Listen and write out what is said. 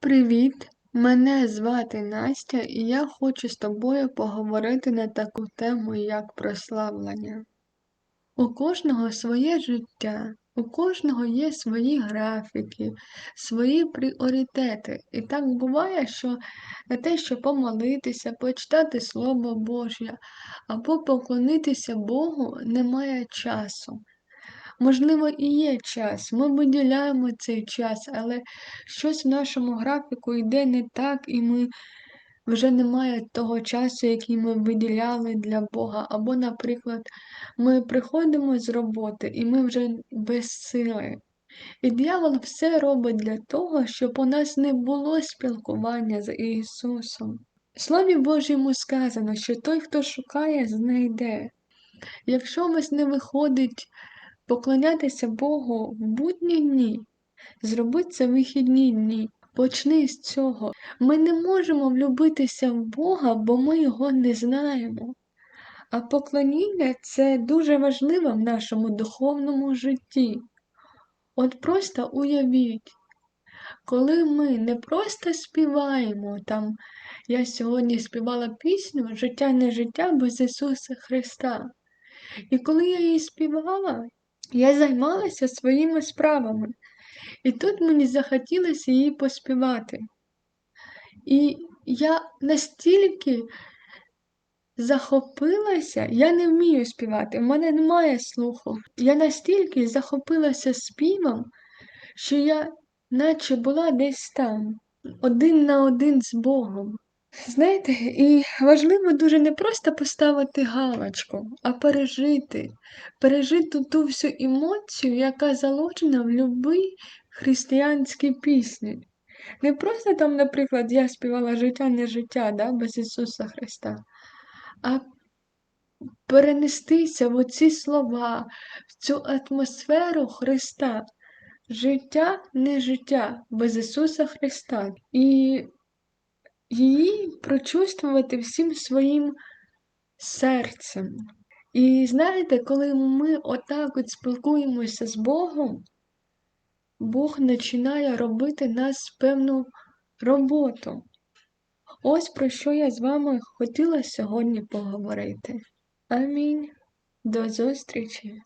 Привіт! Мене звати Настя, і я хочу з тобою поговорити на таку тему, як прославлення. У кожного своє життя, у кожного є свої графіки, свої пріоритети. І так буває, що на те, щоб помолитися, почитати Слово Боже або поклонитися Богу, немає часу. Можливо, і є час, ми виділяємо цей час, але щось в нашому графіку йде не так, і ми вже немає того часу, який ми виділяли для Бога. Або, наприклад, ми приходимо з роботи і ми вже без сили. І диявол все робить для того, щоб у нас не було спілкування з Ісусом. Слові Божому сказано, що той, хто шукає, знайде. Якщо у вас не виходить Поклонятися Богу в будні дні, зроби це вихідні дні. Почни з цього. Ми не можемо влюбитися в Бога, бо ми його не знаємо. А поклоніння це дуже важливо в нашому духовному житті. От просто уявіть, коли ми не просто співаємо там, я сьогодні співала пісню Життя не життя без Ісуса Христа. І коли я її співала, я займалася своїми справами, і тут мені захотілося її поспівати. І я настільки захопилася, я не вмію співати, в мене немає слуху. Я настільки захопилася співом, що я наче була десь там, один на один з Богом. Знаєте, і важливо дуже не просто поставити галочку, а пережити, пережити ту всю емоцію, яка заложена в будь-якій християнській пісні. Не просто там, наприклад, я співала життя не життя да, без Ісуса Христа, а перенестися в оці слова, в цю атмосферу Христа. Життя не життя без Ісуса Христа. І її прочувствувати всім своїм серцем. І знаєте, коли ми отак от спілкуємося з Богом, Бог починає робити нас певну роботу. Ось про що я з вами хотіла сьогодні поговорити. Амінь. До зустрічі!